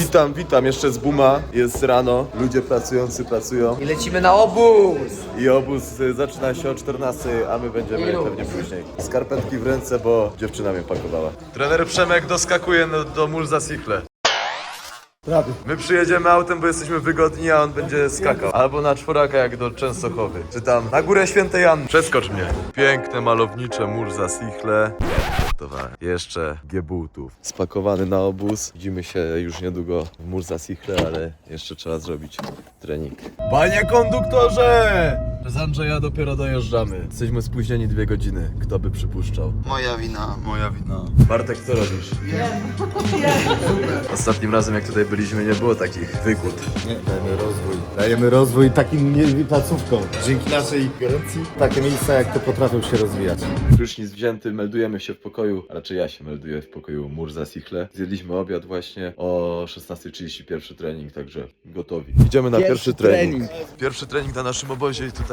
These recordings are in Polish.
Witam, witam, jeszcze z Buma, jest rano, ludzie pracujący pracują I lecimy na obóz! i obóz y, zaczyna się o 14, a my będziemy Ilu? pewnie później. Skarpetki w ręce, bo dziewczyna mnie pakowała. Trener Przemek doskakuje do, do Mulza Sichle. Prawie. My przyjedziemy autem, bo jesteśmy wygodni, a on będzie skakał. Albo na czworaka jak do Częstochowy. Czy tam na górę Świętej Anny. Przeskocz mnie. Piękne, malownicze Mulza Sichle. Żartowałem. Jeszcze Gebutów. Spakowany na obóz. Widzimy się już niedługo w Mulza Sichle, ale jeszcze trzeba zrobić trening. Panie konduktorze! Z Andrzeja dopiero dojeżdżamy. Jesteśmy spóźnieni dwie godziny. Kto by przypuszczał? Moja wina. Moja wina. Bartek, co robisz? Ostatnim razem, jak tutaj byliśmy, nie było takich wygód. Dajemy rozwój. Dajemy rozwój takim nie- placówkom. Dzięki naszej garancji takie miejsca jak to potrafią się rozwijać. Prysznic wzięty, meldujemy się w pokoju, a raczej ja się melduję w pokoju Murza Sichle. Zjedliśmy obiad właśnie o 16.30 pierwszy trening, także gotowi. Idziemy na pierwszy, trening. Pierwszy trening na naszym obozie i tutaj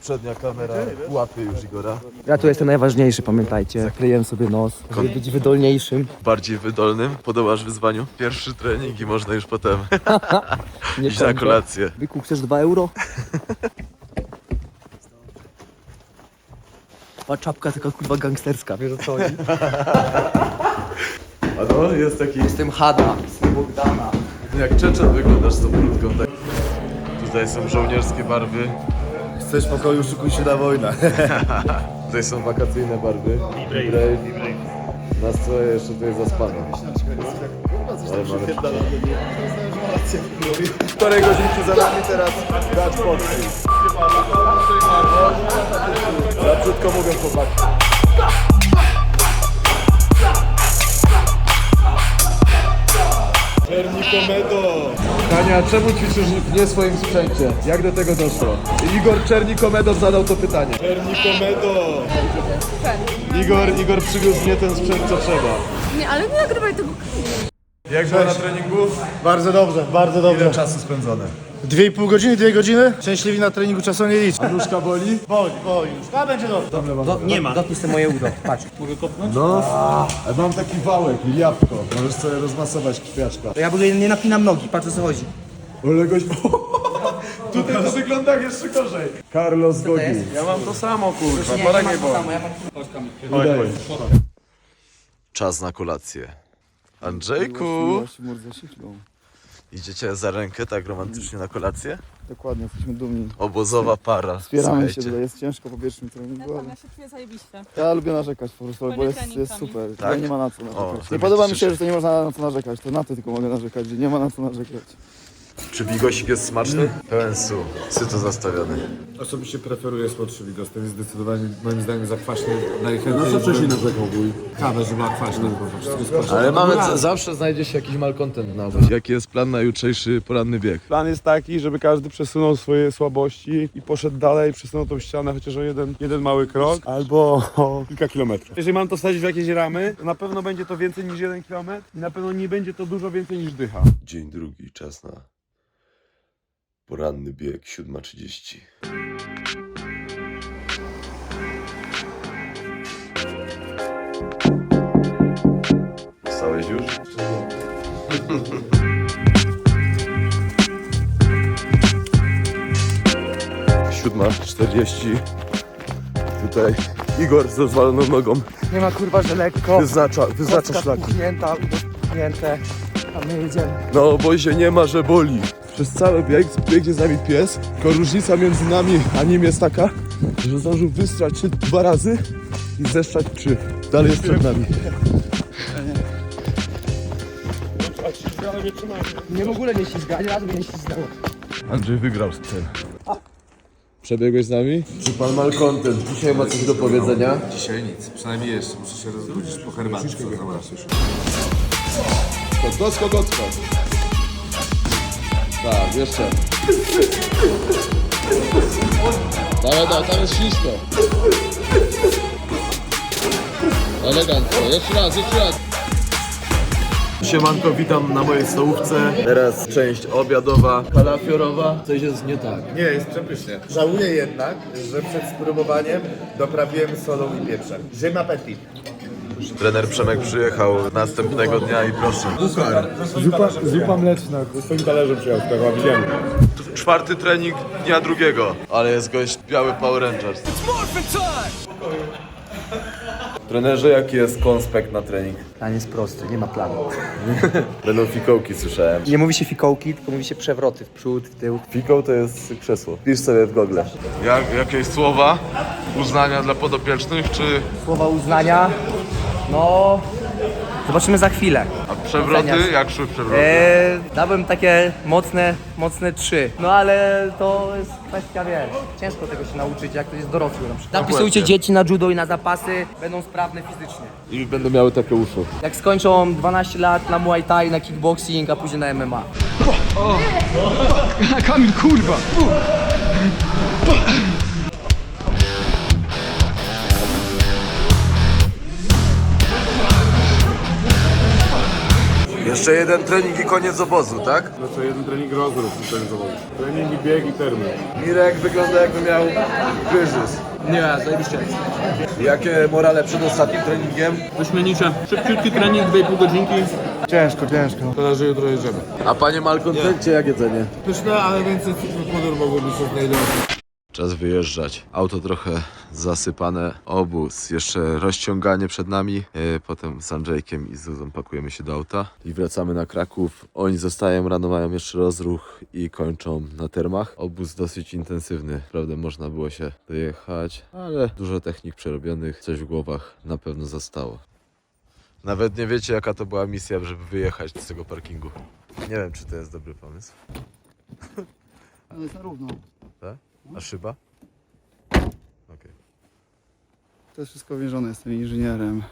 przednia kamera łapie już Igora. Ja tu jestem najważniejszy, pamiętajcie. Zakryję sobie nos, żeby być wydolniejszym. Bardziej wydolnym, podobasz wyzwaniu? Pierwszy trening i można już potem Nie iść na kolację. Byku, chcesz 2 euro? Ta czapka taka kurwa gangsterska, wiesz o co chodzi? A no, jest taki Jestem Hada, jestem Bogdana. jak Czeczen wyglądasz z tą brudką. Tak. Tutaj są żołnierskie barwy, Chcesz pokoju, szykuj się na wojnę. tutaj są wakacyjne barwy. Brave. Nastroje jeszcze tutaj zaspane. Ale mamy... Półtorej godzinki za nami teraz dać podki. Krótko mówią chłopaki. Kania, czemu ćwiczysz w nie swoim sprzęcie? Jak do tego doszło? Igor Czernikomedo zadał to pytanie. Czernikomedo! Igor, Igor przywiózł nie ten sprzęt, co trzeba. Nie, ale nie nagrywaj tego. Jak było na treningu? Bardzo dobrze, bardzo Ile dobrze. czasu spędzone? Dwie i pół godziny, dwie godziny. Szczęśliwi na treningu czasu nie liczy. Nóżka boli? Boli, boli już. A będzie dobrze. Do, nie ma. Dotknij sobie moje udo, patrz. No, a mam taki wałek, jabłko. Możesz sobie rozmasować krwiaczka. To ja w ogóle nie napinam nogi, patrz o co chodzi. Ale goś... Tutaj to wygląda jeszcze gorzej. Carlos Gogi. Ja mam to samo, kurwa, nie, nie mam to samo, ja mam... Czas na kolację. Andrzejku! Idziecie za rękę tak romantycznie na kolację? Dokładnie, jesteśmy dumni. Obozowa para. Wspieramy się tutaj, jest ciężko po pierwszym treningu, Ja, ale ja się czuję zajebiście. ja lubię narzekać po prostu, bo jest, jest super. Tak? Tutaj nie ma na co O, narzekać. to Nie podoba mi się, że to nie można na co narzekać, to na to tylko mogę narzekać, że nie ma na co narzekać. Czy bigosik jest smaczny? Pełen su. Syto zastawiony. Osobiście preferuję słodszy bigos, ten jest zdecydowanie moim zdaniem za kwaśny. Najchętniej... No co wcześniej narzekał wuj? Kawę, że była kwaśna, bo wszystko jest kwaśne. Ale mamy, zawsze znajdzie się jakiś malcontent na obozie. Jaki jest plan na jutrzejszy poranny bieg? Plan jest taki, żeby każdy przesunął swoje słabości i poszedł dalej, przesunął tą ścianę chociaż o jeden, jeden mały krok albo o kilka kilometrów. Jeżeli mam to wsadzić w jakieś ramy, to na pewno będzie to więcej niż jeden kilometr i na pewno nie będzie to dużo więcej niż dycha. Dzień drugi, czas na poranny bieg, 7.30. Wstałeś już? Siódma, 40. Tutaj Igor z rozwaloną nogą Nie ma kurwa, że lekko. wyznacza, wyznacza Kostka szlaki. spuchnięta, udo spuchnięte. A my jedziemy. Na obozie nie ma, że boli. Przez cały bieg biegnie z nami pies, tylko różnica między nami a nim jest taka, że zdążył wystrać się dwa razy i zeszczać trzy. Dalej jest przed nami. Nie w ogóle nie ślizga, ani razu mnie nie ślizgało. Andrzej wygrał z tym. Przebiegłeś z nami? Czy pan Malcontent dzisiaj ma coś do powiedzenia? Dzisiaj nic, przynajmniej jeszcze, muszę się rozbudzić po herbatce. Odskok. Tak, jeszcze. Dawaj, dawaj, tam jest ślisko. Elegancko, jeszcze raz, jeszcze raz. Siemanko, witam na mojej stołówce. Teraz część obiadowa, kalafiorowa. Coś jest nie tak. Nie, jest przepysznie. Żałuję jednak, że przed spróbowaniem doprawiłem solą i pieprzem. J'aime appétit. Trener Przemek przyjechał następnego dnia i proszę. Zupa, zupa mleczna, swoim talerzem przyjechał, tak widziałem. Czwarty trening dnia drugiego. Ale jest gość biały Power Rangers. Trenerze, jaki jest konspekt na trening? Plan jest prosty, nie ma planu. Będą fikołki, słyszałem. Nie mówi się fikołki, tylko mówi się przewroty w przód, w tył. Fikoł to jest krzesło. Pisz sobie w Google. Jak, jakieś słowa uznania dla podopiecznych, czy Słowa uznania, no... Zobaczymy za chwilę. a przewroty? Oceniasz. Jak szły przewroty? Eee, dałbym takie mocne, mocne trzy. No ale to jest kwestia, wiesz, ciężko tego się nauczyć, jak to jest dorosły na przykład. Zapisujcie dzieci na judo i na zapasy, będą sprawne fizycznie. I będą miały takie uszu. Jak skończą 12 lat na Muay Thai, na kickboxing, a później na MMA. Jeszcze jeden trening i koniec obozu, tak? No co, jeden trening rozruch, ten zawód. Trening i bieg i termin. Mirek wygląda jakby miał kryzys. Nie, zajebiście. Jakie morale przed ostatnim treningiem? Wyśmienicie. Szybciutki trening, 2,5 godzinki. Ciężko, ciężko. Szkoda, że jutro jedziemy. A panie malkontencie, jak jedzenie? Pyszne, ale więcej podór mogłoby się znajdować. Czas wyjeżdżać. Auto trochę zasypane, obóz, jeszcze rozciąganie przed nami. E, Potem z Andrzejkiem i z Zuzą pakujemy się do auta i wracamy na Kraków. Oni zostają, rano mają jeszcze rozruch i kończą na termach. Obóz dosyć intensywny. Prawda, można było się dojechać, ale dużo technik przerobionych, coś w głowach na pewno zostało. Nawet nie wiecie, jaka to była misja, żeby wyjechać z tego parkingu. Nie wiem, czy to jest dobry pomysł. Ale jest na równo. A szyba? Okej. To jest wszystko wiążone, jestem inżynierem.